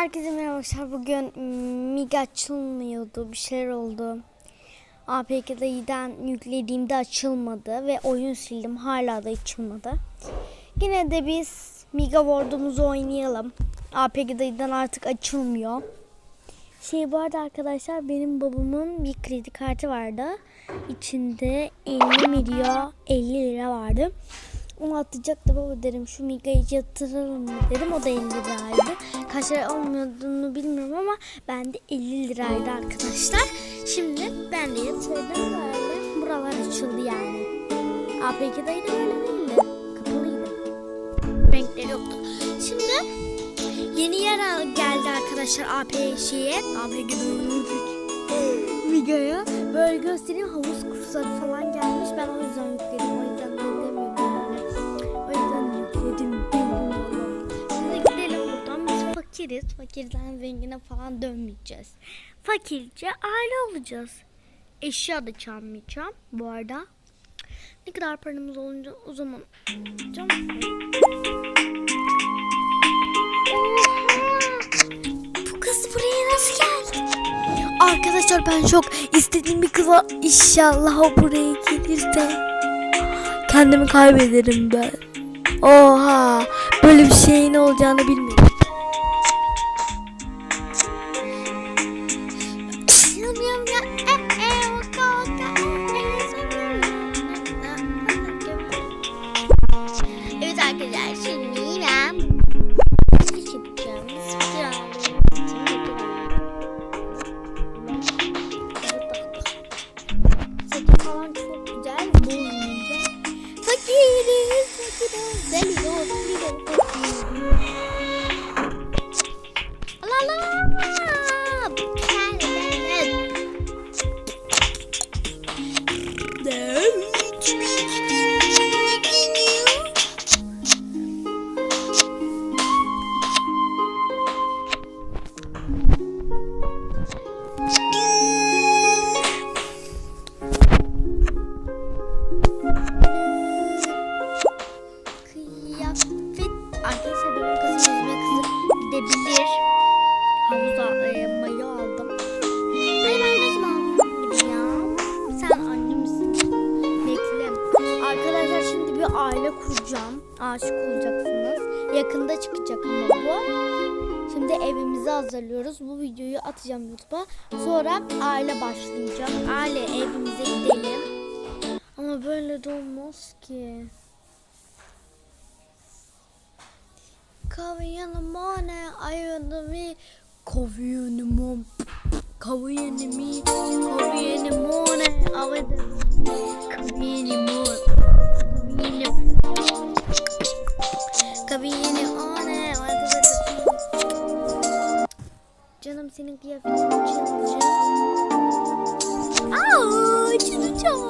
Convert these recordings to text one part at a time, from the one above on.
Herkese merhaba arkadaşlar. Bugün mm, Mig açılmıyordu. Bir şeyler oldu. APK'den yüklediğimde açılmadı ve oyun sildim. Hala da açılmadı. Yine de biz Miga World'umuzu oynayalım. APK'den artık açılmıyor. Şey bu arada arkadaşlar benim babamın bir kredi kartı vardı. İçinde 50 milyon 50 lira vardı. Onu atacaktı baba dedim şu Miga'yı yatıralım mı dedim. O da 50 liraydı. Kaç lira olmadığını bilmiyorum ama bende 50 liraydı arkadaşlar. Şimdi ben de yatırdım böyle. Buralar açıldı yani. APK'daydı öyle değildi. Kapalıydı. Renkleri yoktu. Şimdi yeni yer geldi arkadaşlar AP şeye. AP Miga'ya. Böyle göstereyim havuz kursları falan gelmiş. Ben o fakiriz. Fakirden zengine falan dönmeyeceğiz. Fakirce aile olacağız. Eşya da çalmayacağım bu arada. Ne kadar paramız olunca o zaman Oha! Bu kız buraya nasıl geldi? Arkadaşlar ben çok istediğim bir kız var. İnşallah o buraya gelirse kendimi kaybederim ben. Oha böyle bir şeyin olacağını bilmiyorum. Falan çok güzel. Bu. Fakiriz, fakiriz. Deli o, deli o, aile kuracağım. Aşık olacaksınız. Yakında çıkacak ama bu. Şimdi evimizi hazırlıyoruz. Bu videoyu atacağım YouTube'a. Sonra aile başlayacak. Aile evimize gidelim. Ama böyle de olmaz ki. Kahve yanıma ne ayağımı kahve yanıma kahve yanımı Aa, çalacağım.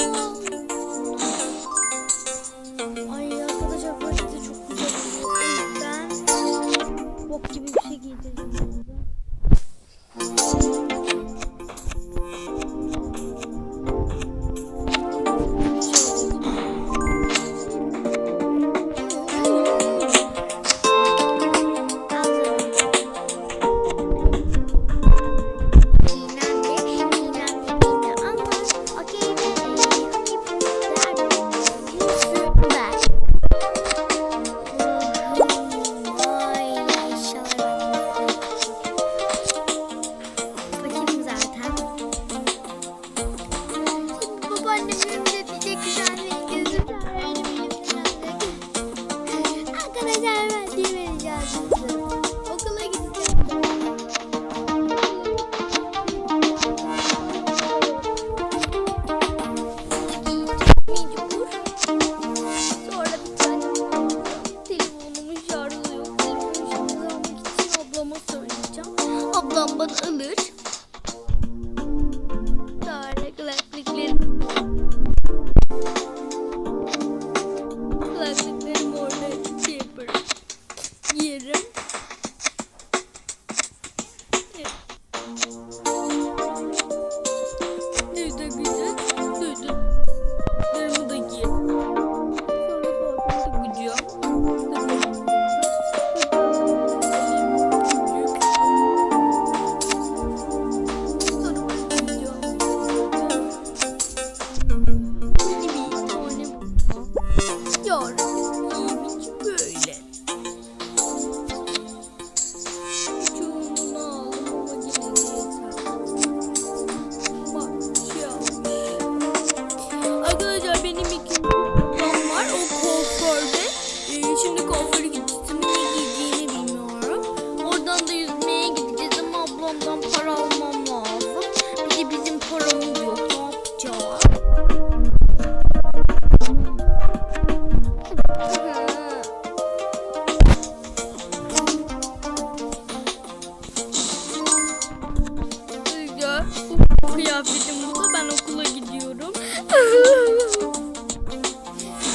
Kıyafetim bu da ben okula gidiyorum.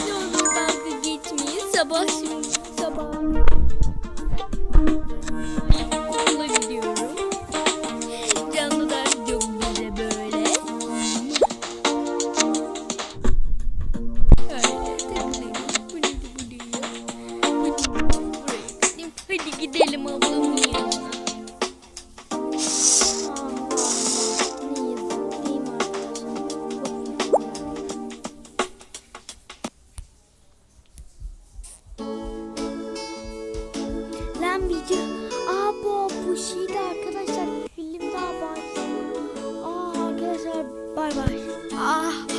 ne olur dalga geçmeyin. Sabah şimdi sabah. Okula gidiyorum. Canlı ders yok bize böyle. Hadi gidelim ablamın Lan video. Aa bu bu şeydi arkadaşlar. Film daha başlıyor. Aa arkadaşlar bay bay. Ah